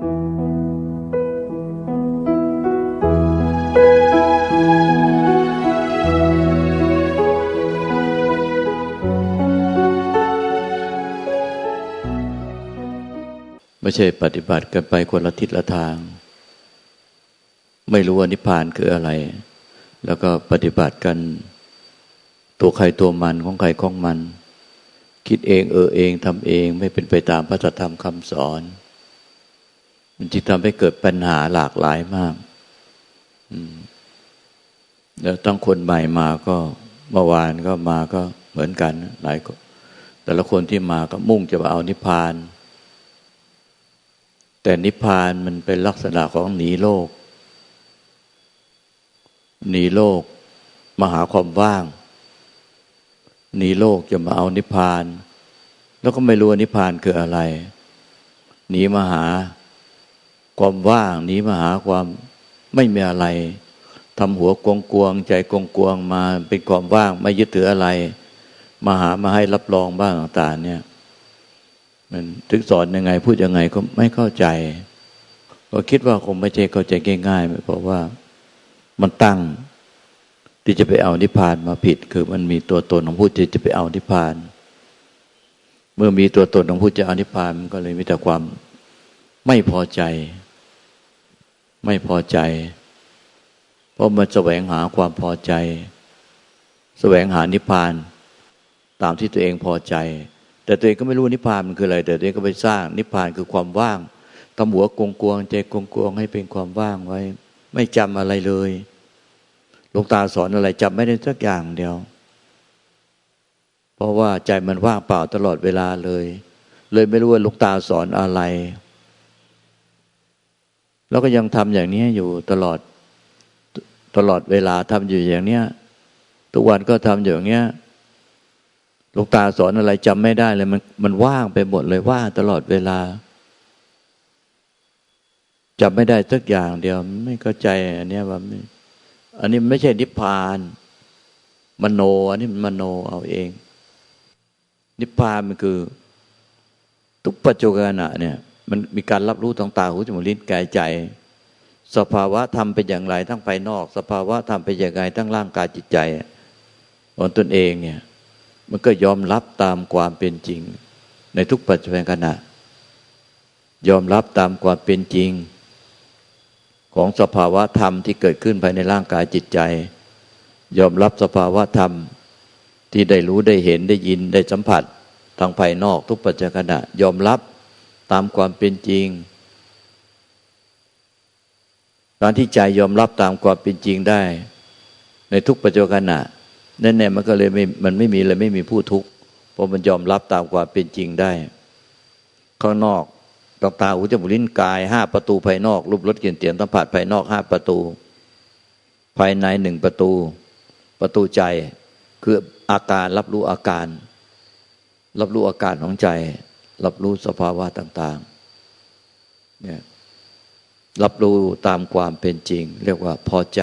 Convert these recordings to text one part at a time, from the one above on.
ไม่ใช่ปฏิบัติกันไปคนละทิศละทาง ไม่รู้ว่านิพพานคืออะไร แล้วก็ปฏิบัติกัน ตัวใครตัวมันของใครของมัน คิดเองเออเองทำเองไม่เป็นไปตามพระธรรมคำสอน มันจึงทำให้เกิดปัญหาหลากหลายมากแล้วตั้งคนใหม่มาก็เมื่อวานก็มาก็เหมือนกัน หลายแต่ละคนที่มาก็มุ่งจะมาเอานิพพาน แต่นิพพานมันเป็นลักษณะของหนีโลก หนีโลกมาหาความว่าง หนีโลกจะมาเอานิพพาน แล้วก็ไม่รู้นิพพานคืออะไร หนีมาหา ความว่างหนีมาหาความไม่มีอะไรทำหัวกวงกวงใจกวงกวงมาเป็นความว่างไม่ยึดถืออะไร มาหามาให้รับรองบ้างต่างๆเนี่ย มันถึงสอนยังไงพูดยังไงก็ไม่เข้าใจ ก็คิดว่าคงไม่ใช่เข้าใจง่ายๆเพราะว่ามันตั้ง ที่จะไปเอานิพพานมาผิด คือมันมีตัวตนของผู้ที่จะไปเอานิพพาน เมื่อมีตัวตนของผู้จะเอานิพพานมันก็เลยมีแต่ความไม่พอใจ ไม่พอใจ เพราะมันแสวงหาความพอใจ แสวงหานิพพาน ตามที่ตัวเองพอใจ แต่ตัวเองก็ไม่รู้นิพพานมันคืออะไร แต่ตัวเองก็ไปสร้างนิพพานคือความว่างทำหัวกงกวงใจกงกวงให้เป็นความว่างไว้ ไม่จำอะไรเลยหลวงตาสอนอะไรจำไม่ได้สักอย่างเดียว เพราะว่าใจมันว่างเปล่าตลอดเวลาเลย เลยไม่รู้ว่าหลวงตาสอนอะไร แล้วก็ยังทำอย่างนี้อยู่ตลอดตลอดเวลาทำอยู่อย่างเนี้ย ทุกวันก็ทำอย่างเนี้ยหลวงตาสอนอะไรจำไม่ได้เลยมันมันว่างไปหมดเลยว่างตลอดเวลาจำไม่ได้สักอย่างเดียวไม่เข้าใจอันนี้ว่าอันนี้ไม่ใช่นิพพาน มโน อันนี้มันมโนเอาเอง นิพพานมันคือ ทุกปัจจุบันเนี่ย มันมีการรับรู้ทางตาหูจมูกลิ้นกายใจ สภาวะธรรมเป็นอย่างไรทั้งภายนอก สภาวะธรรมเป็นอย่างไรทั้งร่างกายจิตใจของตนเองเนี่ย มันก็ยอมรับตามความเป็นจริง ในทุกปัจจุบันขณะ ยอมรับตามความเป็นจริง ของสภาวะธรรมที่เกิดขึ้นภายในร่างกายจิตใจ ยอมรับสภาวะธรรมที่ได้รู้ได้เห็นได้ยินได้สัมผัสทางภายนอกทุกปัจจุบันขณะ ยอมรับ ตามความเป็นจริง การที่ใจยอมรับตามความเป็นจริงได้ ในทุกปัจจุบันขณะนั่นแน่มันก็เลยไม่มันไม่มีเลยไม่มีผู้ทุกข์เพราะมันยอมรับตามความเป็นจริงได้ ข้างนอกตาตาหูจมูกลิ้นกายห้าประตูภายนอกรูปรสกลิ่นเสียงสัมผัสภายนอกห้าประตู ภายในหนึ่งประตู ประตูใจคืออาการรับรู้อาการ รับรู้อาการของใจ รับรู้สภาวะต่างๆเนี่ยรับรู้ตามความเป็นจริง เรียกว่าพอใจ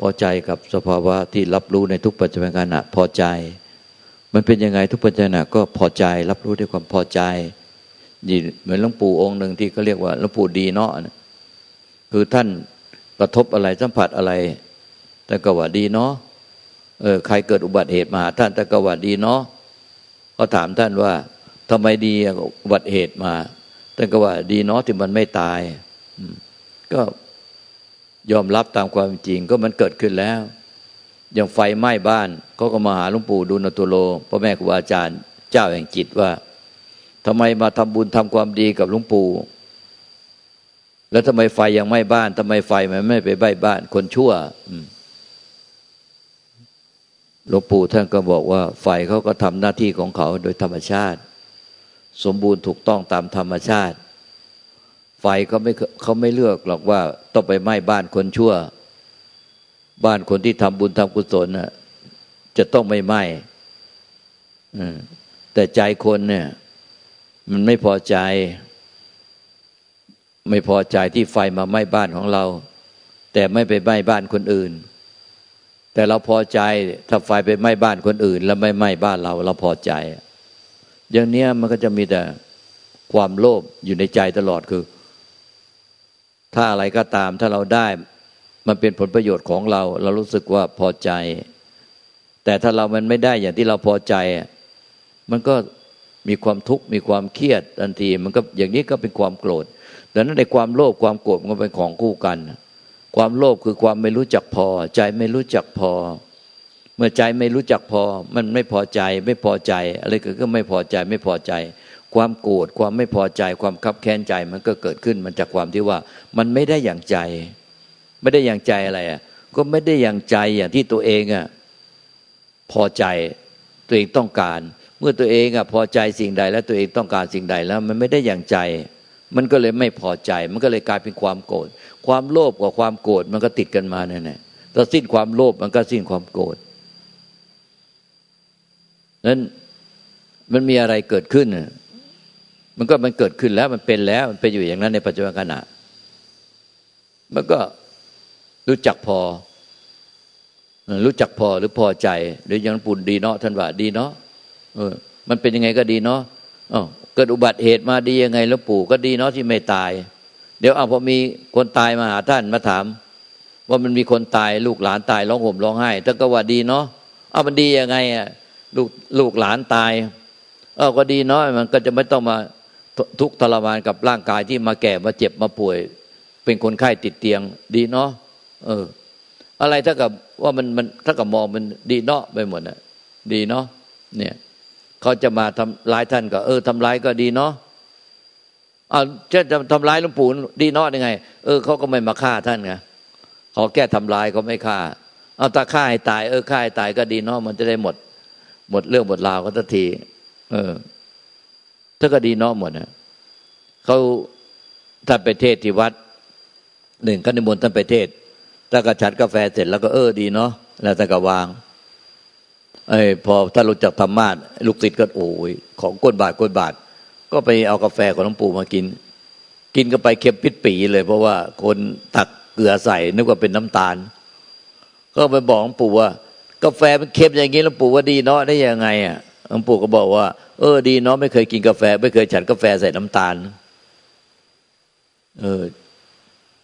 พอใจกับสภาวะที่รับรู้ในทุกปัจจุบันขณะพอใจ มันเป็นยังไงทุกปัจจุบันก็พอใจ รับรู้ด้วยความพอใจเหมือนหลวงปู่องค์หนึ่งที่เขาเรียกว่าหลวงปู่ดีเนาะคือท่านกระทบอะไรสัมผัสอะไรแต่ก็ว่าดีเนาะเออใครเกิดอุบัติเหตุมาท่านแต่ก็ว่าดีเนาะก็ถามท่านว่า ทำไมดีอุบัติเหตุมาท่านก็ว่าดีเนาะที่มันไม่ตายก็ยอมรับตามความจริง ก็มันเกิดขึ้นแล้ว อย่างไฟไหม้บ้านเขาก็มาหาหลวงปู่ดูลตุโลพ่อแม่ครูอาจารย์เจ้าแห่งจิตว่าทำไมมาทำบุญทำความดีกับหลวงปู่แล้วทำไมไฟยังไหม้บ้านทำไมไฟมันไม่ไปใบ้บ้าน คนชั่วหลวงปู่ท่านก็บอกว่า ไฟเขาก็ทำหน้าที่ของเขาโดยธรรมชาติ สมบูรณ์ถูกต้องตามธรรมชาติ ไฟเขาไม่เขาไม่เลือกหรอกว่าต้องไปไหม้บ้านคนชั่ว บ้านคนที่ทำบุญทำกุศลน่ะจะต้องไม่ไหม้แต่ใจคนเนี่ย มันไม่พอใจ ไม่พอใจที่ไฟมาไหม้บ้านของเรา แต่ไม่ไปไหม้บ้านคนอื่น แต่เราพอใจถ้าไฟไปไหม้บ้านคนอื่น แล้วไม่ไหม้บ้านเรา เราพอใจ อย่างเนี้ยมันก็จะมีแต่ความโลภอยู่ในใจตลอดคือ ถ้าอะไรก็ตามถ้าเราได้มันเป็นผลประโยชน์ของเรา เรารู้สึกว่าพอใจ แต่ถ้าเรามันไม่ได้อย่างที่เราพอใจ มันก็มีความทุกข์มีความเครียดทันที มันก็อย่างนี้ก็เป็นความโกรธดังนั้นในความโลภความโกรธมันเป็นของคู่กัน ความโลภคือความไม่รู้จักพอ ใจไม่รู้จักพอ เมื่อใจไม่รู้จักพอ มันไม่พอใจไม่พอใจ อะไรก็ไม่พอใจไม่พอใจ ความโกรธความไม่พอใจความคับแค้นใจมันก็เกิดขึ้นมันจากความที่ว่า มันไม่ได้อย่างใจ ไม่ได้อย่างใจอะไรอะ ก็ไม่ได้อย่างใจอย่างที่ตัวเองอะพอใจตัวเองต้องการ เมื่อตัวเองอะพอใจสิ่งใดแล้วตัวเองต้องการสิ่งใดแล้ว มันไม่ได้อย่างใจ มันก็เลยไม่พอใจ มันก็เลยกลายเป็นความโกรธความโลภกับความโกรธมันก็ติดกันมาเนี่ยถ้าสิ้นความโลภมันก็สิ้นความโกรธ นั้นมันมีอะไรเกิดขึ้น มันก็มันเกิดขึ้นแล้วมันเป็นแล้ว มันเป็นอยู่อย่างนั้นในปัจจุบันขณะ มันก็รู้จักพอ รู้จักพอหรือพอใจ หรือยังปุ่นดีเนาะท่านว่าดีเนาะเออ มันเป็นยังไงก็ดีเนาะอ๋อเกิดอุบัติเหตุมาดียังไงแล้วปู่ก็ดีเนาะที่ไม่ตาย เดี๋ยวเอาพอมีคนตายมาหาท่านมาถาม ว่ามันมีคนตายลูกหลานตายร้องห่มร้องไห้ท่านก็ว่าดีเนาะเอามันดียังไงอะ ลูกลูกหลานตาย เออก็ดีเนาะมันก็จะไม่ต้องมาทุกทรมานกับร่างกายที่มาแก่มาเจ็บมาป่วย เป็นคนไข้ติดเตียง ดีเนาะเออ อะไรถ้ากับว่ามันมันถ้ากับมองมันดีเนาะไปหมดอะดีเนาะเนี่ยเขาจะมาทำร้ายท่านก็ เออทำร้ายก็ดีเนาะอ่าจะจะทำร้ายหลวงปู่ดีเนาะยังไง เออเขาก็ไม่มาฆ่าท่านไงเขาแก้ทำร้ายเขาไม่ฆ่า เอาตาฆ่าให้ตายเออฆ่าให้ตายก็ดีเนาะมันจะได้หมด หมดเรื่องหมดราวก็ทันที เออถ้าก็ดีเนาะหมดนะเขาท่านไปเทศที่วัดหนึ่งก็นิมนต์ท่านไปเทศถ้ากระชัดกาแฟเสร็จแล้วก็เออดีเนาะแล้วท่านก็วางไอ้พอถ้านรู้จักธรรมะลูกติดก็โอ้ยของก้นบาทก้นบาท ก็ไปเอากาแฟของหลวงปู่มากิน กินก็ไปเค็มปิดปีเลย เพราะว่าคนตักเกลือใส่นึกว่าเป็นน้ำตาล ก็ไปบอกหลวงปู่ว่า กาแฟมันเค็มอย่างนี้หลวงปู่ว่าดีเนาะได้ยังไงอะหลวงปู่ก็บอกว่า เออดีเนาะไม่เคยกินกาแฟ ไม่เคยฉันกาแฟใส่น้ำตาล เออ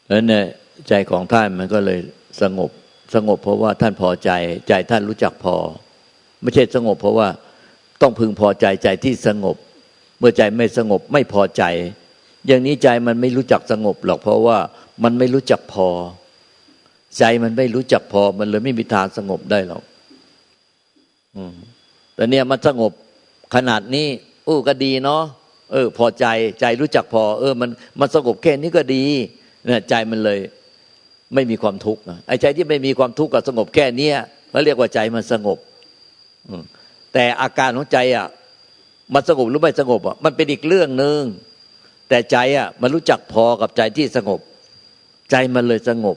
แล้วเนี่ยใจของท่านมันก็เลยสงบสงบเพราะว่าท่านพอใจ ใจท่านรู้จักพอ ไม่ใช่สงบ เพราะว่าต้องพึงพอใจใจที่สงบ เมื่อใจไม่สงบไม่พอใจ อย่างนี้ใจมันไม่รู้จักสงบหรอกเพราะว่ามันไม่รู้จักพอ ใจมันไม่รู้จักพอมันเลยไม่มีทางสงบได้หรอกแต่เนี่ยมันสงบขนาดนี้อู้ก็ดีเนาะเออ พอใจใจรู้จักพอ เออ มันมันสงบแค่นี้ก็ดีเนี่ยใจมันเลย ไม่มีความทุกข์ไอ้ใจที่ไม่มีความทุกข์กับสงบแค่เนี้ยเขาเรียกว่าใจมันสงบแต่อาการของใจอะ มันสงบหรือไม่สงบอะมันเป็นอีกเรื่องหนึ่งแต่ใจอะ มันรู้จักพอกับใจที่สงบ ใจมันเลยสงบ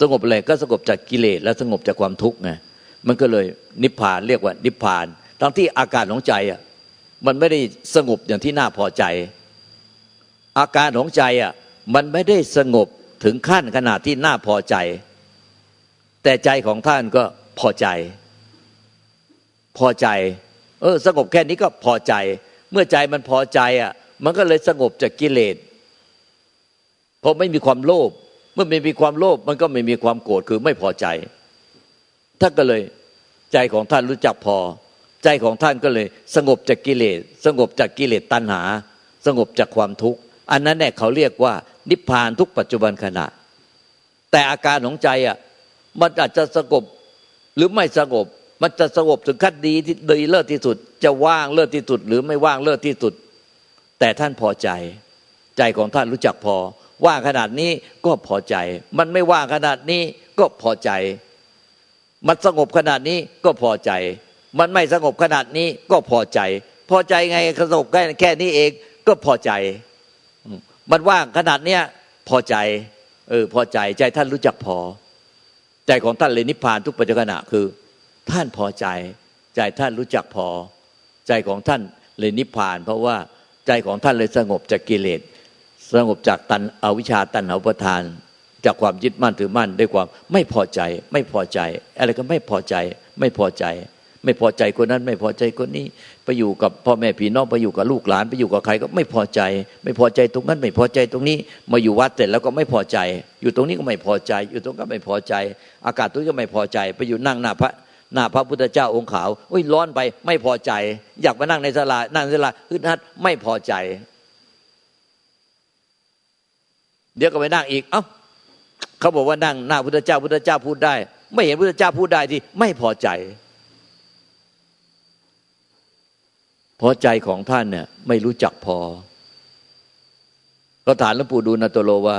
สงบอะไรก็สงบจากกิเลสและสงบจากความทุกข์ไงมันก็เลยนิพพานเรียกว่านิพพาน ทั้งที่อาการของใจอะมันไม่ได้สงบอย่างที่น่าพอใจ อาการของใจอะมันไม่ได้สงบถึงขั้นขนาดที่น่าพอใจ แต่ใจของท่านก็พอใจ พอใจ เออสงบแค่นี้ก็พอใจ เมื่อใจมันพอใจอะมันก็เลยสงบจากกิเลสเพราะไม่มีความโลภ มื่อไม่มีความโลภมันก็ไม่มีความโกรธคือไม่พอใจท่านก็เลยใจของท่านรู้จักพอ ใจของท่านก็เลย สงบจากกิเลส สงบจากกิเลสตัณหา สงบจากความทุกข์ อันนั้นแน่เขาเรียกว่า นิพพานทุกปัจจุบันขณะ แต่อาการของใจอะมันอาจจะสงบหรือไม่สงบ มันจะสงบถึงขั้นดีที่ดีเลิศที่สุด จะว่างเลิศที่สุด หรือไม่ว่างเลิศที่สุด แต่ท่านพอใจ ใจของท่านรู้จักพอ ว่างขนาดนี้ก็พอใจ มันไม่ว่างขนาดนี้ก็พอใจ มันสงบขนาดนี้ก็พอใจ มันไม่สงบขนาดนี้ก็พอใจ พอใจไงสงบแค่แค่นี้เองก็พอใจ มันว่างขนาดเนี้ยพอใจ เออพอใจใจท่านรู้จักพอ ใจของท่านเลยนิพพานทุกปัจจุบันคือ ท่านพอใจ ใจท่านรู้จักพอ ใจของท่านเลยนิพพาน เพราะว่าใจของท่านเลยสงบจากกิเลส สงบจากตันอวิชชาตันหาประทาน จากความยึดมั่นถือมั่นด้วยความไม่พอใจ ไม่พอใจ อะไรก็ไม่พอใจ ไม่พอใจ ไม่พอใจคนนั้น ไม่พอใจคนนี้ ไปอยู่กับพ่อแม่พี่น้องไปอยู่กับลูกหลาน ไปอยู่กับใครก็ไม่พอใจ ไม่พอใจตรงนั้นไม่พอใจตรงนี้ มาอยู่วัดเสร็จแล้วก็ไม่พอใจ อยู่ตรงนี้ก็ไม่พอใจ อยู่ตรงก็ไม่พอใจ อากาศตรงนี้ก็ไม่พอใจ ไปอยู่นั่งหน้าพระหน้าพระพุทธเจ้าองค์ขาวอุ้ยร้อนไปไม่พอใจ อยากมานั่งในศาลานั่งในศาลาอึดอัดไม่พอใจ เดี๋ยวก็ไปนั่งอีก เอ้าเขาบอกว่านั่งหน้าพุทธเจ้าพุทธเจ้าพูดได้ ไม่เห็นพุทธเจ้าพูดได้ที่ไม่พอใจ พอใจของท่านเนี่ยไม่รู้จักพอ ก็ถามหลวงปู่ดูลนาโตโลว่า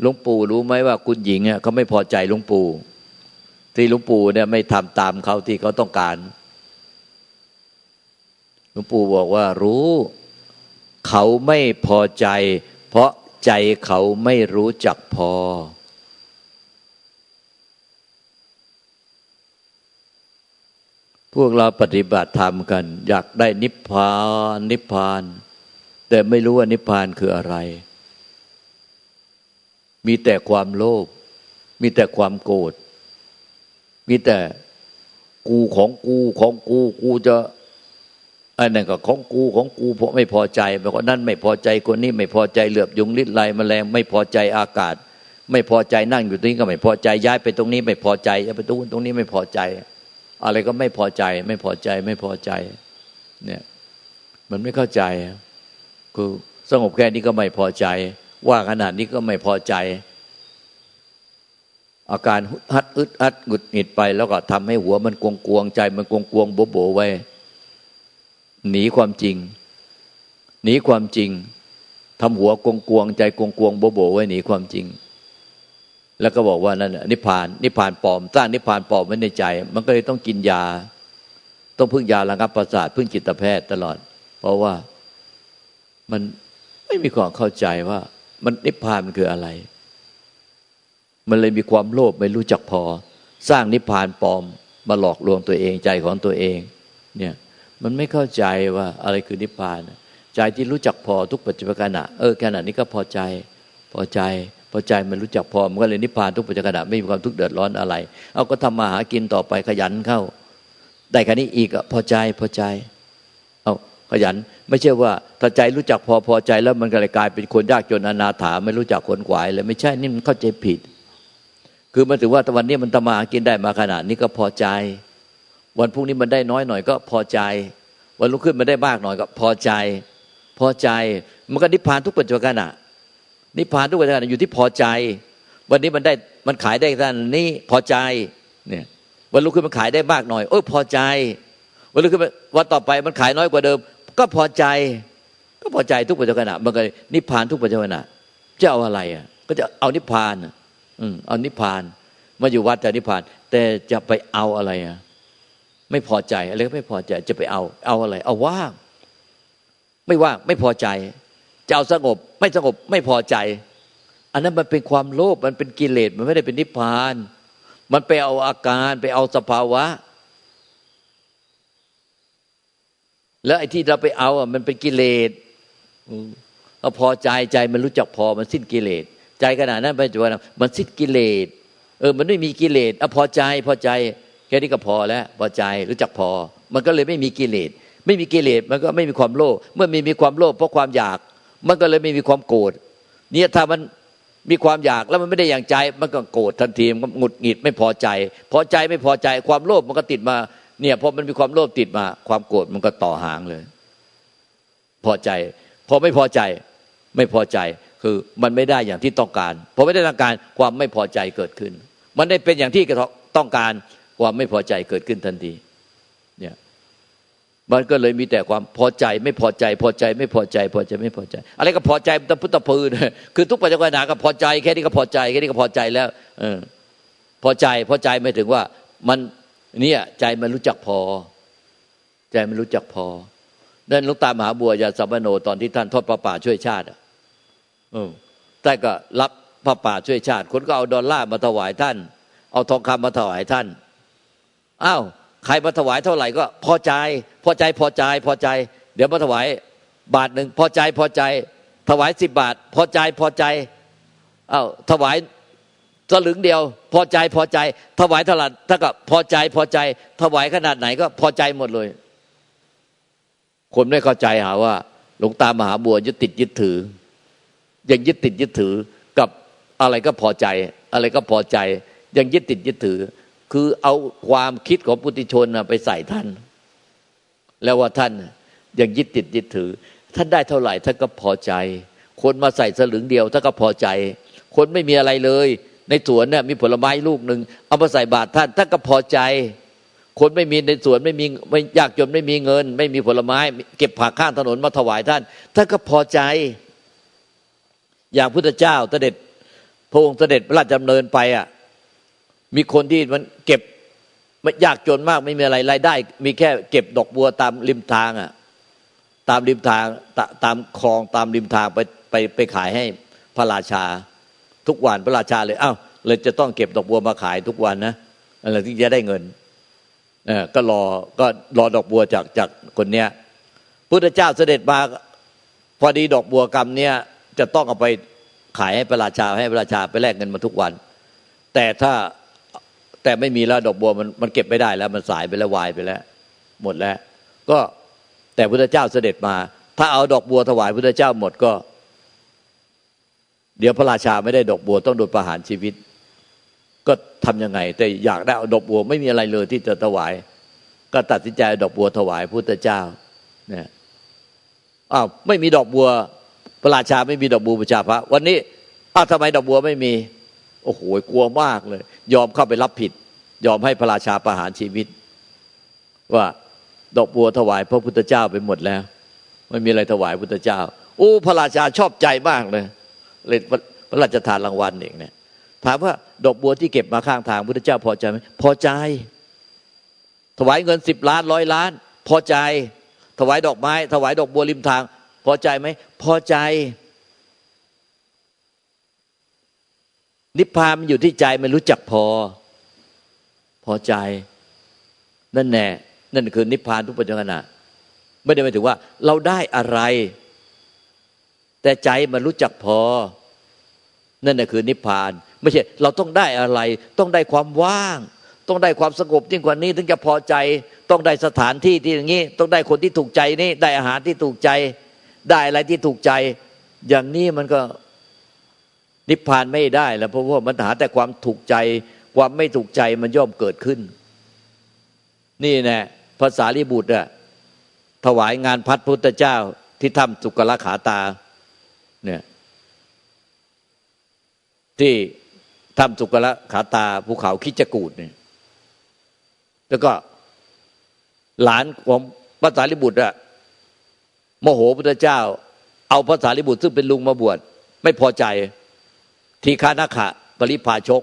หลวงปู่รู้ไหมว่าคุณหญิงเนี่ยเขาไม่พอใจหลวงปู่ที่หลวงปู่เนี่ยไม่ทำตามเขาที่เขาต้องการหลวงปู่บอกว่ารู้ เขาไม่พอใจ เพราะ ใจเขาไม่รู้จักพอ พวกเราปฏิบัติธรรมกัน อยากได้นิพพานนิพพาน แต่ไม่รู้ว่านิพพานคืออะไร มีแต่ความโลภมีแต่ความโกรธมีแต่กูของกูของกูกูจะ อันนั้นก็ของกูของกูเพราะไม่พอใจเพราะนั้นไม่พอใจคนนี้ไม่พอใจเหลือบยุงลิดไลแมลงไม่พอใจอากาศ ไม่พอใจนั่งอยู่ตรงนี้ก็ไม่พอใจย้ายไปตรงนี้ไม่พอใจย้ายไปตรงนู้นตรงนี้ไม่พอใจ อะไรก็ไม่พอใจ ไม่พอใจไม่พอใจ เนี่ย มันไม่เข้าใจคือสงบแค่นี้ก็ไม่พอใจ ว่าขนาดนี้ก็ไม่พอใจ อาการฮัดอึดอัดหงุดหงิดไป แล้วก็ทำให้หัวมันกวงกวงใจ มันกวงกวงโบโบไว้ หนีความจริง หนีความจริงทำหัวกงกวงใจกงกวงโบโบไว้หนีความจริง แล้วก็บอกว่านั่นนิพพานนิพพานปลอมสร้างนิพพานปลอมไว้ในใจ มันก็เลยต้องกินยา ต้องพึ่งยาระงับประสาทพึ่งจิตแพทย์ตลอด เพราะว่ามันไม่มีความเข้าใจว่า มันนิพพานมันคืออะไร มันเลยมีความโลภไม่รู้จักพอ สร้างนิพพานปลอมมาหลอกลวงตัวเองใจของตัวเอง เนี่ย มันไม่เข้าใจว่าอะไรคือนิพพาน ใจที่รู้จักพอทุกปัจจุบันขณะเออขณะนี้ก็พอใจ พอใจ พอใจมันรู้จักพอมันก็เลยนิพพานทุกปัจจุบันขณะไม่มีความทุกข์เดือดร้อนอะไร เอาก็ทำมาหากินต่อไปขยันเข้า ได้แค่นี้อีกอพอใจพอใจ เอาขยันไม่ใช่ว่าถ้าใจรู้จักพอพอใจแล้วมันก็เลยกลายเป็นคนยากจนอนาถาไม่รู้จักขนขวายเลยไม่ใช่นี่มันเข้าใจผิด คือมันถือว่าตะวันนี้มันทำมาหากินได้มาขนาดนี้ก็พอใจ วันพรุ่งนี้มันได้น้อยหน่อยก็พอใจ วันรุ่งขึ้นมันได้มากหน่อยก็พอใจ พอใจ มันก็นิพพานทุกปัจจุบันขณะนิพพานทุกปัจจุบันอยู่ที่พอใจ วันนี้มันได้มันขายได้ด้านนี้พอใจเนี่ยวันรุ่งขึ้นมันขายได้มากหน่อยเออพอใจ วันรุ่งขึ้นวันต่อไปมันขายน้อยกว่าเดิม ก็พอใจ ก็พอใจทุกปัจจุบันขณะมันก็นิพพานทุกปัจจุบันขณะจะเอาอะไรอะ ก็จะเอานิพพานอืมเอานิพพานมาอยู่วัดแต่นิพพาน แต่จะไปเอาอะไรอะ ไม่พอใจอะไรก็ไม่พอใจจะไปเอา เอาอะไร เอาว่างไม่ว่างไม่พอใจจะเอาสงบ ไม่สงบไม่พอใจ อันนั้นมันเป็นความโลภมันเป็นกิเลสมันไม่ได้เป็นนิพพาน มันไปเอาอาการไปเอาสภาวะ แล้วไอ้ที่เราไปเอาอะมันเป็นกิเลสเราพอใจใจมันรู้จักพอมันสิ้นกิเลสใจขนาดนั้นไปจนมันสิ้นกิเลสเออ มันไม่มีกิเลสอะพอใจพอใจ แค่นี้ก็พอแล้วพอใจรู้จักพอ มันก็เลยไม่มีกิเลสไม่มีกิเลสมันก็ไม่มีความโลภเมื่อมีมีความโลภเพราะความอยาก มันก็เลยไม่มีความโกรธเนี่ยถ้ามันมีความอยากแล้วมันไม่ได้อย่างใจ มันก็โกรธทันทีมันหงุดหงิดไม่พอใจ พอใจไม่พอใจความโลภมันก็ติดมาเนี่ยพอมันมีความโลภติดมา ความโกรธมันก็ต่อหางเลย พอใจ พอไม่พอใจ ไม่พอใจคือมันไม่ได้อย่างที่ต้องการพอไม่ได้ต้องการความไม่พอใจเกิดขึ้น มันได้เป็นอย่างที่ต้องการ ความไม่พอใจเกิดขึ้นทันทีเนี่ยมันก็เลยมีแต่ความพอใจไม่พอใจ พอใจไม่พอใจ พอใจไม่พอใจ อะไรก็พอใจตะพุตะพืนคือทุกปัจจุบันก็พอใจแค่นี้ก็พอใจแค่นี้ก็พอใจแล้วเออพอใจพอใจไม่ถึงว่ามันเนี่ยใจมันรู้จักพอ ใจมันรู้จักพอนั่นลุงตามหาบัวยาสัมปโนตอนที่ท่านทอดพระป่าช่วยชาติอะเอแต่ก็รับพระป่าช่วยชาติ คนก็เอาดอลลาร์มาถวายท่าน เอาทองคำมาถวายท่าน อ้าวใครมาถวายเท่าไหร่ก็พอใจ พอใจพอใจพอใจ เดี๋ยวมาถวายบาทหนึ่งพอใจพอใจ ถวายสิบบาท พอใจพอใจอ้าวถวายสลึงเดียว พอใจพอใจ ถวายเท่าไหร่ถ้าก็พอใจพอใจ ถวายขนาดไหนก็พอใจหมดเลย คนไม่เข้าใจหาว่า หลวงตามหาบัวยึดติดยึดถือ ยังยึดติดยึดถือกับอะไรก็พอใจ อะไรก็พอใจ ยังยึดติดยึดถือ คือเอาความคิดของปุถุชนไปใส่ท่าน แล้วว่าท่านยังยึดติดยึดถือ ท่านได้เท่าไหร่ท่านก็พอใจ คนมาใส่สลึงเดียวท่านก็พอใจ คนไม่มีอะไรเลย ในสวนเนี่ยมีผลไม้ลูกหนึ่งเอามาใส่บาตรท่านท่านก็พอใจ คนไม่มีในสวนไม่มีไม่ยากจนไม่มีเงิน ไม่มีผลไม้ เก็บผักข้างถนนมาถวายท่านท่านก็พอใจ อย่างพุทธเจ้าเสด็จพระองค์เสด็จพระราชดำเนินไปอะ มีคนที่มันเก็บไม่ยากจนมากไม่มีอะไรรายได้ มีแค่เก็บดอกบัวตามริมทางอะ ตามริมทางตาตามคลองตามริมทางไปไปไปขายให้พระราชา ทุกวันพระราชาเลยอ้าวเลยจะต้องเก็บดอกบัวมาขายทุกวันนะอะไรที่จะได้เงินเออก็รอก็รอดอกบัวจากจากคนเนี้ยพุทธเจ้าเสด็จมาพอดีดอกบัวกรรมเนี้ยจะต้องเอาไปขายให้พระราชาให้พระราชาไปแลกเงินมาทุกวัน แต่ถ้า แต่ไม่มีแล้วดอกบัวมันมันเก็บไม่ได้แล้ว มันสายไปแล้ววายไปแล้ว หมดแล้ว ก็แต่พุทธเจ้าเสด็จมา ถ้าเอาดอกบัวถวายพุทธเจ้าหมดก็ เดี๋ยวพระราชาไม่ได้ดอกบัวต้องโดนประหารชีวิต ก็ทํำยังไง แต่อยากได้เอาดอกบัวไม่มีอะไรเลยที่จะถวาย ก็ตัดสินใจดอกบัวถวายพุทธเจ้าเนี่ยอ้าวไม่มีดอกบัว พระราชาไม่มีดอกบัวประชาพระวันนี้อ้าวทำไมดอกบัวไม่มี โอ้โหกลัวมากเลย ยอมเข้าไปรับผิด ยอมให้พระราชาประหารชีวิต ว่าดอกบัวถวายพระพุทธเจ้าไปหมดแล้ว ไม่มีอะไรถวายพุทธเจ้าโอ้พระราชาชอบใจมากเลยเลยพระราชทานรางวัลเองเนี่ยถามว่าดอกบัวที่เก็บมาข้างทางพุทธเจ้าพอใจไหมพอใจ ถวายเงินสิบล้านร้อยล้าน พอใจ ถวายดอกไม้ ถวายดอกบัวริมทาง พอใจไหมพอใจ นิพพานมันอยู่ที่ใจมันรู้จักพอ พอใจ นั่นแน่นั่นคือนิพพานทุกปัจจุบันไม่ได้หมายถึงว่า เราได้อะไร แต่ใจมันรู้จักพอ นั่นแหะคือนิพพาน ไม่ใช่ เราต้องได้อะไร ต้องได้ความว่าง ต้องได้ความสงบยิ่งกว่านี้ ถึงจะพอใจ ต้องได้สถานที่ที่อย่างนี้ ต้องได้คนที่ถูกใจนี่ได้อาหารที่ถูกใจ ได้อะไรที่ถูกใจ อย่างนี้มันก็ นิพพานไม่ได้แล้วเพราะว่ามันหาแต่ความถูกใจ ความไม่ถูกใจมันย่อมเกิดขึ้น นี่แน่ภาษาลิบุตรอะถวายงานพัดพุทธเจ้าที่ถ้ำสุกละขาตาเนี่ยที่ถ้ำสุกละขาตาภูเขาคิจกูดเนี่ยแล้วก็หลานของภาษาลิบุตรอะโมโหพุทธเจ้า เอาภาษาลิบุตรซึ่งเป็นลุงมาบวชไม่พอใจ ทีฆานาขะปริพาชก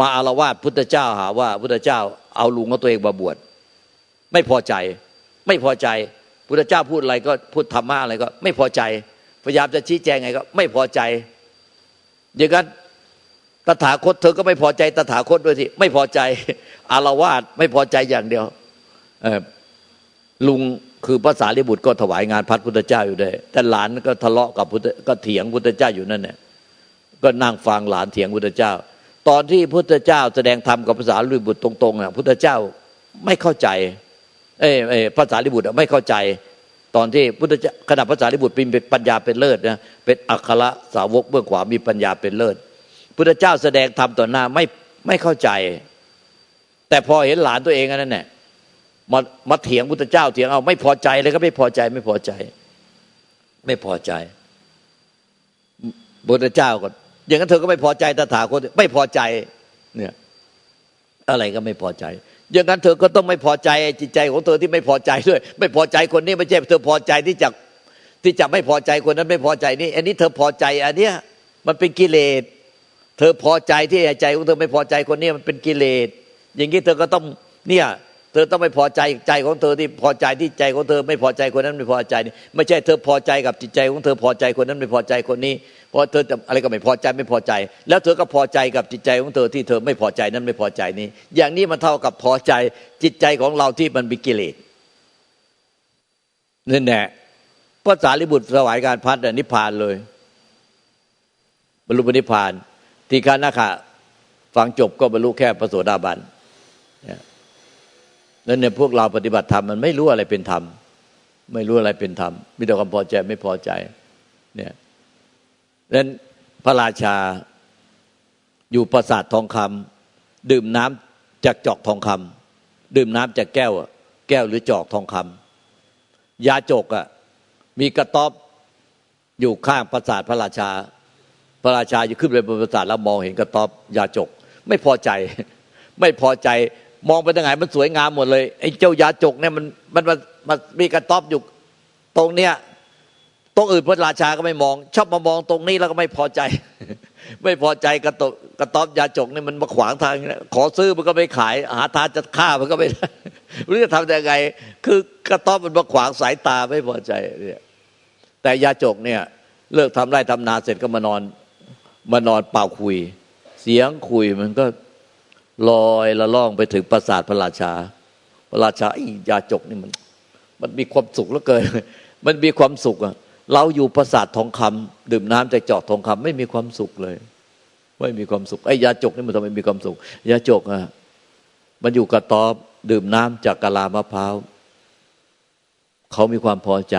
มาอารวาสพุทธเจ้าหาว่าพุทธเจ้าเอาลุงของตัวเองมาบวชไม่พอใจ ไม่พอใจพุทธเจ้าพูดอะไรก็พูดธรรมะอะไรก็ ไม่พอใจ พยายามจะชี้แจงไงก็ ไม่พอใจอย่างนั้นตถาคตเธอก็ไม่พอใจตถาคตด้วยสิไม่พอใจอารวาสไม่พอใจอย่างเดียวลุงคือภาษาลิบุตรก็ถวายงานพัดพุทธเจ้าอยู่ด้วยแต่หลานก็ทะเลาะกับพุทธก็เถียงพุทธเจ้าอยู่นั่นเนี่ย ก็นั่งฟังหลานเถียงพุทธเจ้า ตอนที่พุทธเจ้าแสดงธรรมกับภาษาลิบุตรตรงๆอะพุทธเจ้าไม่เข้าใจ เอ้เอภาษาลิบุตรไม่เข้าใจ ตอนที่พุทธเจ้าขณะภาษาลิบุตรเป็นปัญญาเป็นเลิศนะเป็นอัครสาวกเบื้องขวามีปัญญาเป็นเลิศพุทธเจ้าแสดงธรรมต่อหน้าไม่ไม่เข้าใจ แต่พอเห็นหลานตัวเองนั่นแหละมามาเถียงพุทธเจ้าเถียงเอาไม่พอใจเลยก็ไม่พอใจไม่พอใจ ไม่พอใจพุทธเจ้าก็ อย่างนั้นเธอก็ไม่พอใจตถาคตไม่พอใจเนี่ยอะไรก็ไม่พอใจ อย่างนั้นเธอก็ต้องไม่พอใจจิตใจของเธอที่ไม่พอใจด้วย ไม่พอใจคนนี้ไม่ใช่เธอพอใจที่จะที่จะไม่พอใจคนนั้นไม่พอใจนี่ อันนี้เธอพอใจอันเนี้ยมันเป็นกิเลส เธอพอใจที่ใจของเธอไม่พอใจคนนี้มันเป็นกิเลส อย่างนี้เธอก็ต้องเนี่ยเธอต้องไม่พอใจใจของเธอที่พอใจที่ใจของเธอไม่พอใจคนนั้นไม่พอใจนี่ไม่ใช่เธอพอใจกับจิตใจของเธอพอใจคนนั้นไม่พอใจคนนี้ พราะเธอจะอะไรก็ไม่พอใจไม่พอใจ แล้วเธอก็พอใจกับจิตใจของเธอที่เธอไม่พอใจนั้นไม่พอใจนี้ อย่างนี้มันเท่ากับพอใจจิตใจของเราที่มันมีกิเลสนั่นแหละพระสารีบุตรสวายการพัดนิพพานเลยบรรลุนิพพาน ทีฆานาคะฟังจบก็บรรลุแค่พระโสดาบันนี่ยแล้วเนี่ยพวกเราปฏิบัติธรรมมันไม่รู้อะไรเป็นธรรม ไม่รู้อะไรเป็นธรรมมีแต่ความพอใจไม่พอใจ เนี่ย ดังนั้นพระราชาอยู่ปราสาททองคำดื่มน้ำจากจอกทองคำดื่มน้ำจากแก้ว แก้วหรือจอกทองคำยาจกอะมีกระต๊อบอยู่ข้างปราสาทพระราชา พระราชาจะขึ้นไปบนปราสาทแล้วมองเห็นกระต๊อบยาจก ไม่พอใจ ไม่พอใจมองไปทางไหนมันสวยงามหมดเลยไอ้เจ้ายาจกเนี่ยมันมันมันมีกระต๊อบอยู่ตรงเนี้ย ตรงอื่นพระราชาก็ไม่มอง ชอบมามองตรงนี้แล้วก็ไม่พอใจ ไม่พอใจกระตกระต๊อบยาจกนี่มันมาขวางทาง ขอซื้อมันก็ไม่ขาย หาทานจะฆ่ามันก็ไม่ได้รู้จะทำยังไง คือกระต๊อบมันมาขวางสายตาไม่พอใจเนี่ยแต่ยาจกเนี่ย เลิกทำไร่ทำนาเสร็จก็มานอนมานอนเป่าคุย เสียงคุยมันก็ลอยละล่องไปถึงปราสาทพระราชา พระราชาไอ้ยาจกนี่มัน มันมีความสุขเหลือเกิน มันมีความสุขอะ เราอยู่ปราสาททองคำดื่มน้ำจากจอกทองคำไม่มีความสุขเลย ไม่มีความสุขไอ้ยาจกนี่มันทำไมมีความสุขยาจกอะมันอยู่กระต๊อบดื่มน้ำจากกะลามะพร้าวเขามีความพอใจ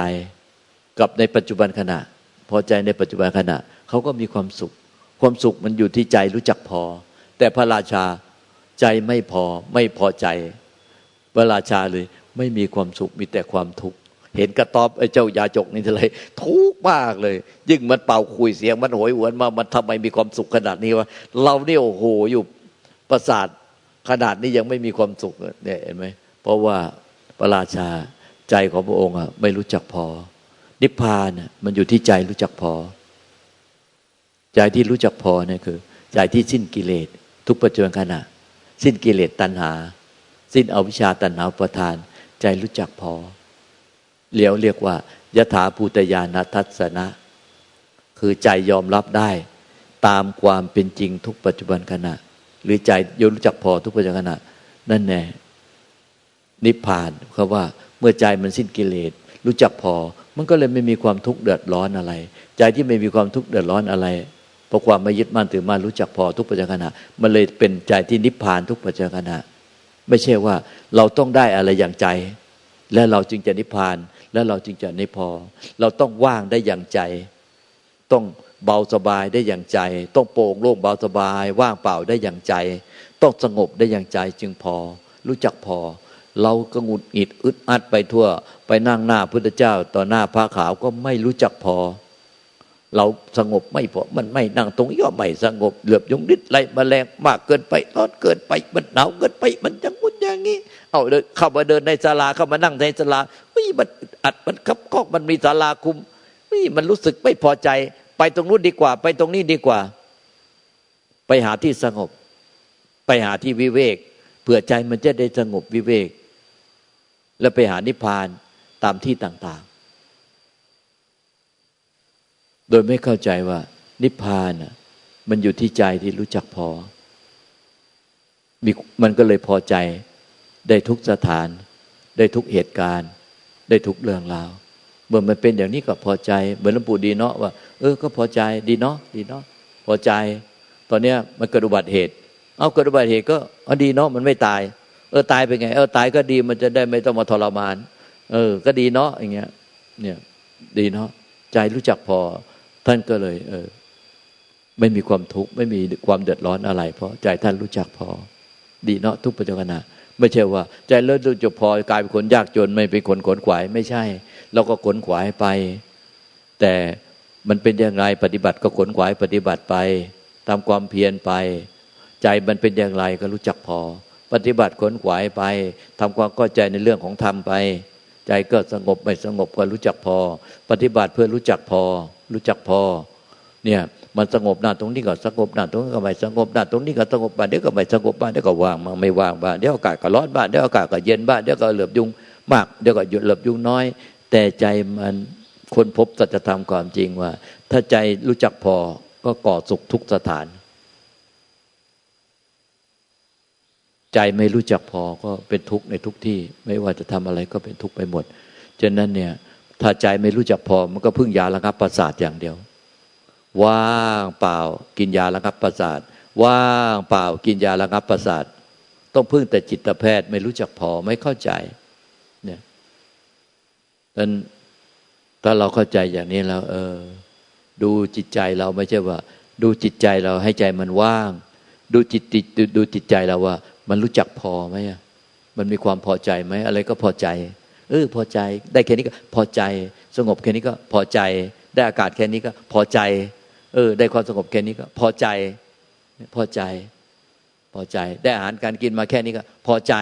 กับในปัจจุบันขณะ พอใจในปัจจุบันขณะเขาก็มีความสุข ความสุขมันอยู่ที่ใจรู้จักพอ แต่พระราชาใจไม่พอไม่พอใจ พระราชาเลย ไม่มีความสุขมีแต่ความทุกข์ เห็นกระตอบไอ้เจ้ายาจกนี่ทีไรทุกข์มากเลย ยิ่งมันเป่าคุยเสียงมันโหยหวนมามันทำไมมีความสุขขนาดนี้วะเราเนี่ยโอ้โหอยู่ประสาทขนาดนี้ยังไม่มีความสุขเนี่ยเห็นไหมเพราะว่าพระราชาใจของพระองค์อะไม่รู้จักพอ นิพพานน่ะมันอยู่ที่ใจรู้จักพอ ใจที่รู้จักพอเนี่ยคือ ใจที่สิ้นกิเลสทุกปัจจุบันขณะ สิ้นกิเลสตัณหา สิ้นอวิชชาตัณหาประทาน ใจรู้จักพอ เรียวเรียกว่ายถาภูตยานัทัศนะ คือใจยอมรับได้ ตามความเป็นจริงทุกปัจจุบันขณะ หรือใจยรู้จักพอทุกปัจจุบันขณะ นั่นแน่นิพพานเพราะว่าเมื่อใจมันสิ้นกิเลสรู้จักพอ มันก็เลยไม่มีความทุกข์เดือดร้อนอะไร ใจที่ไม่มีความทุกข์เดือดร้อนอะไรเพราะความไม่ยึดมั่นถือมั่นรู้จักพอทุกปัจจุบันขณะ มันเลยเป็นใจที่นิพพานทุกปัจจุบันขณะ ไม่ใช่ว่าเราต้องได้อะไรอย่างใจ และเราจึงจะนิพพาน แล้วเราจึงจะไม่พอ เราต้องว่างได้อย่างใจ ต้องเบาสบายได้อย่างใจ ต้องโปร่งโล่งเบาสบาย ว่างเปล่าได้อย่างใจ ต้องสงบได้อย่างใจจึงพอ รู้จักพอ เราก็งุดหงิดอึดอัดไปทั่ว ไปนั่งหน้าพุทธเจ้า ต่อหน้าพระขาวก็ไม่รู้จักพอ เราสงบไม่พอ มันไม่นั่งตรงย่อไม่สงบเหลือบยงนิดไรมาแรงมากเกินไปร้อนเกินไปมันหนาวเกินไปมันจังมุนอย่างนี้เอาเดินเข้ามาเดินในศาลาเข้ามานั่งในศาลา มันอัดมันคับกอกมันมีศาลาคุมมันรู้สึกไม่พอใจ ไปตรงนู้นดีกว่า ไปตรงนี้ดีกว่า ไปหาที่สงบ ไปหาที่วิเวกเผื่อใจมันจะได้สงบวิเวก แล้วไปหานิพพานตามที่ต่าง ๆ โดยไม่เข้าใจว่า นิพพานมันอยู่ที่ใจที่รู้จักพอมันก็เลยพอใจได้ทุกสถาน ได้ทุกเหตุการณ์ ได้ทุกเรื่องราวเมื่อมันเป็นอย่างนี้ก็พอใจ เหมือนหลวงปู่ดีเนาะว่า เออก็พอใจดีเนาะดีเนาะพอใจ ตอนเนี้ยมันเกิดอุบัติเหตุ เอาเกิดอุบัติเหตุก็เอดีเนาะมันไม่ตาย เออตายไปไง เออตายก็ดีมันจะได้ไม่ต้องมาทรมาน เออ ก็ดีเนาะอย่างเงี้ย เนี่ยดีเนาะใจรู้จักพอ ท่านก็เลย เออ ไม่มีความทุกข์ไม่มีความเดือดร้อนอะไร เพราะใจท่านรู้จักพอ ดีเนาะทุกปัจจุบัน ไม่ใช่ว่า ใจเลิศจะพอกลายเป็นคนยากจนไม่เป็นคนขนขวายไม่ใช่ เราก็ขนขวายไป แต่มันเป็นอย่างไรปฏิบัติก็ขนขวายปฏิบัติไปตามความเพียรไป ใจมันเป็นอย่างไรก็รู้จักพอ ปฏิบัติขนขวายไปทำความเข้าใจในเรื่องของธรรมไป ใจก็สงบไม่สงบก็รู้จักพอ ปฏิบัติเพื่อรู้จักพอ รู้จักพอ เนี่ย มันสงบหน้าตรงนี้ก็สงบหน้าตรงนี้ก็ไม่สงบหน้าตรงนี้ก็สงบบ้านเดี๋ยวก็ไม่สงบบ้านเดี๋ยวก็ว่างมาไม่ว่างบ้านเดี๋ยวอากาศก็ร้อนบ้านเดี๋ยวอากาศก็เย็นบ้านเดี๋ยวก็เหลือบยุงมากเดี๋ยวก็หยุดเหลือบยุงน้อย แต่ใจมันคนพบสัจธรรมความจริงว่า ถ้าใจรู้จักพอก็ก่อสุขทุกสถาน ใจไม่รู้จักพอก็เป็นทุกข์ในทุกที่ ไม่ว่าจะทำอะไรก็เป็นทุกข์ไปหมดฉะนั้นเนี่ยถ้าใจไม่รู้จักพอมันก็พึ่งยาระงับประสาทอย่างเดียว ว่างเปล่ากินยาระงับประสาท ว่างเปล่ากินยาระงับประสาท ต้องพึ่งแต่จิตแพทย์ไม่รู้จักพอไม่เข้าใจเนี่ยนั้นถ้าเราเข้าใจอย่างนี้แล้ว เออ ดูจิตใจเราไม่ใช่ว่า ดูจิตใจเราให้ใจมันว่าง ดูจิตดูดูจิตใจเราว่า มันรู้จักพอไหมอะมันมีความพอใจไหมอะไรก็พอใจเออพอใจ ได้แค่นี้ก็พอใจ สงบแค่นี้ก็พอใจ ได้อากาศแค่นี้ก็พอใจ เออ ได้ความสงบแค่นี้ก็ พอใจ พอใจ พอใจ ได้อาหารการกินมาแค่นี้ก็ พอใจ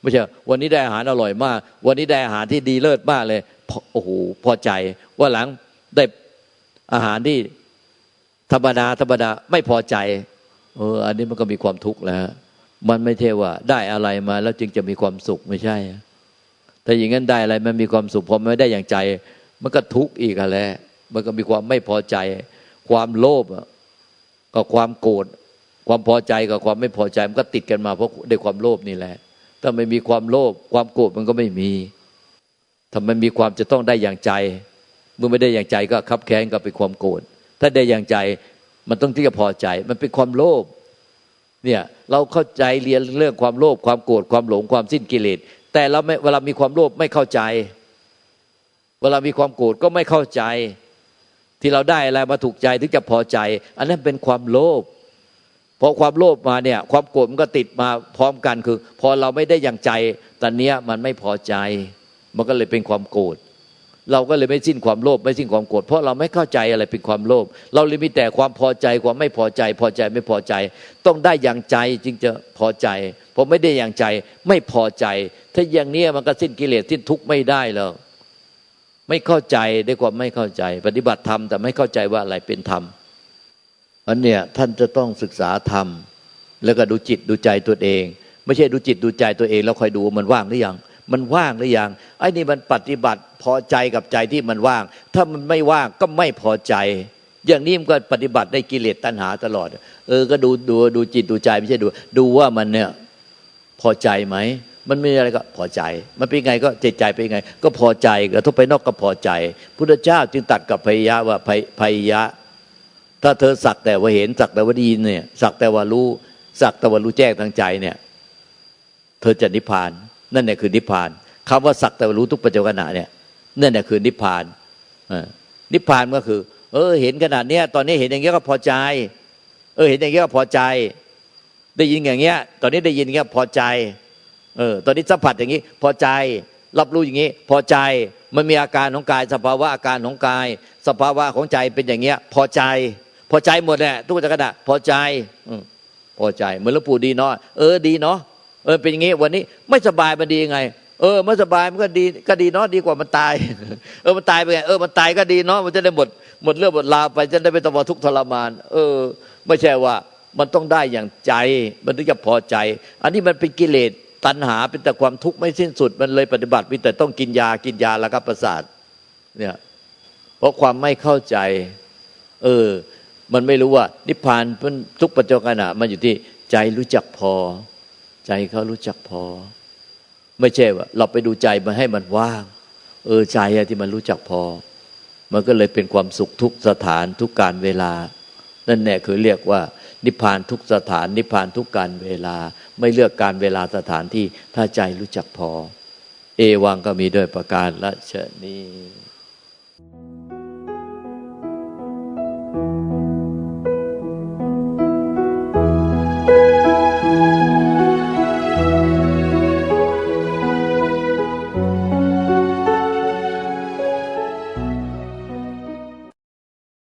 ไม่ใช่วันนี้ได้อาหารอร่อยมาก วันนี้ได้อาหารที่ดีเลิศมากเลยโอ้โหพอใจ ว่าหลังได้อาหารที่ธรรมดาธรรมดาไม่พอใจ เออ อันนี้มันก็มีความทุกข์แล้วมันไม่ใช่ว่า ได้อะไรมาแล้วจึงจะมีความสุขไม่ใช่ถ้าอย่างนั้นได้อะไรมันมีความสุขพอไม่ได้อย่างใจ มันก็ทุกข์อีกอะไรมันก็มีความไม่พอใจ ความโลภกับความโกรธความพอใจกับความไม่พอใจมันก็ติดกันมาเพราะด้วยความโลภนี่แหละ ถ้าไม่มีความโลภความโกรธมันก็ไม่มีถ้ามันมีความจะต้องได้อย่างใจ เมื่อไม่ได้อย่างใจก็คับแค้นก็เป็นความโกรธถ้าได้อย่างใจมันต้องที่จะพอใจ มันเป็นความโลภเนี่ยเราเข้าใจเรียนเรื่องความโลภความโกรธความหลงความสิ้นกิเลสแต่เราไม่เวลามีความโลภไม่เข้าใจ เวลามีความโกรธก็ไม่เข้าใจ ที่เราได้อะไรมาถูกใจถึงจะพอใจ อันนั้นเป็นความโลภพอความโลภมาเนี่ย ความโกรธมันก็ติดมาพร้อมกันคือ พอเราไม่ได้อย่างใจตอนเนี้ยมันไม่พอใจ มันก็เลยเป็นความโกรธเราก็เลยไม่สิ้นความโลภไม่สิ้นความโกรธเพราะเราไม่เข้าใจอะไรเป็นความโลภเราเลยมีแต่ความพอใจความไม่พอใจ พอใจไม่พอใจ ต้องได้อย่างใจจึงจะพอใจพอไม่ได้อย่างใจไม่พอใจ ถ้าอย่างนี้มันก็สิ้นกิเลสสิ้นทุกข์ไม่ได้แล้ว ไม่เข้าใจด้วยความไม่เข้าใจ ปฏิบัติธรรมแต่ไม่เข้าใจว่าอะไรเป็นธรรมอันเนี้ยท่านจะต้องศึกษาธรรม แล้วก็ดูจิตดูใจตัวเอง ไม่ใช่ดูจิตดูใจตัวเองแล้วคอยดูมันว่างหรือยัง มันว่างหรือยังไอ้นี่มันปฏิบัติพอใจกับใจที่มันว่าง ถ้ามันไม่ว่างก็ไม่พอใจ อย่างนี้มันก็ปฏิบัติได้กิเลสตัณหาตลอด เออก็ดูดูดูจิตดูใจไม่ใช่ดู ดูว่ามันเนี่ยพอใจไหม มันมีอะไรก็พอใจ มันเป็นไงก็ใจใจเป็นไง ก็พอใจกระทบไปนอกก็พอใจ พุทธเจ้าจึงตัดกับพยะว่าพยะ ถ้าเธอสักแต่ว่าเห็นสักแต่ว่าดีเนี่ย สักแต่ว่ารู้สักแต่ว่ารู้แจ้งทางใจเนี่ย เธอจะนิพพาน นั่นแหละคือนิพพานคำว่าสักแต่ว่ารู้ทุกปัจจุบันเนี่ยนั่นแหละคือนิพพานนิพพานก็คือ เออ เห็นขนาดเนี้ยตอนนี้เห็นอย่างเงี้ยก็พอใจ เออ เห็นอย่างเงี้ยก็พอใจ ได้ยินอย่างเงี้ย ตอนนี้ได้ยินอย่างเงี้ยพอใจ เออตอนนี้สัมผัสอย่างงี้ พอใจรับรู้อย่างงี้ พอใจมันมีอาการของกาย สภาวะอาการของกาย สภาวะของใจเป็นอย่างเงี้ย พอใจ พอใจหมดแหละทุกปัจจุบันพอใจพอใจเหมือนหลวงปู่ดีเนาะเออดีเนาะเออเป็นอย่างงี้วันนี้ไม่สบายมันดีไง เออไม่สบายมันก็ดีก็ดีเนาะดีกว่ามันตาย เออมันตายไปไงเออมันตายก็ดีเนาะมันจะได้หมดหมดเรื่องหมดราวไปจะได้ไม่ต้องมาทุกข์ทรมาน เออ ไม่ใช่ว่ามันต้องได้อย่างใจ มันถึงจะพอใจ อันนี้มันเป็นกิเลส ตัณหาเป็นแต่ความทุกข์ไม่สิ้นสุด มันเลยปฏิบัติมีแต่ต้องกินยากินยาแล้วก็ประสาทเนี่ยเพราะความไม่เข้าใจ เออ มันไม่รู้ว่า นิพพานทุกปัจจุบันมันอยู่ที่ใจรู้จักพอ ใจเขารู้จักพอ ไม่ใช่ว่า เราไปดูใจมาให้มันว่าง เออใจที่มันรู้จักพอ มันก็เลยเป็นความสุขทุกสถานทุกการเวลา นั่นแน่คือเรียกว่า นิพพานทุกสถาน นิพพานทุกการเวลา ไม่เลือกการเวลาสถานที่ถ้าใจรู้จักพอ เอวังก็มีด้วยประการละเชนี้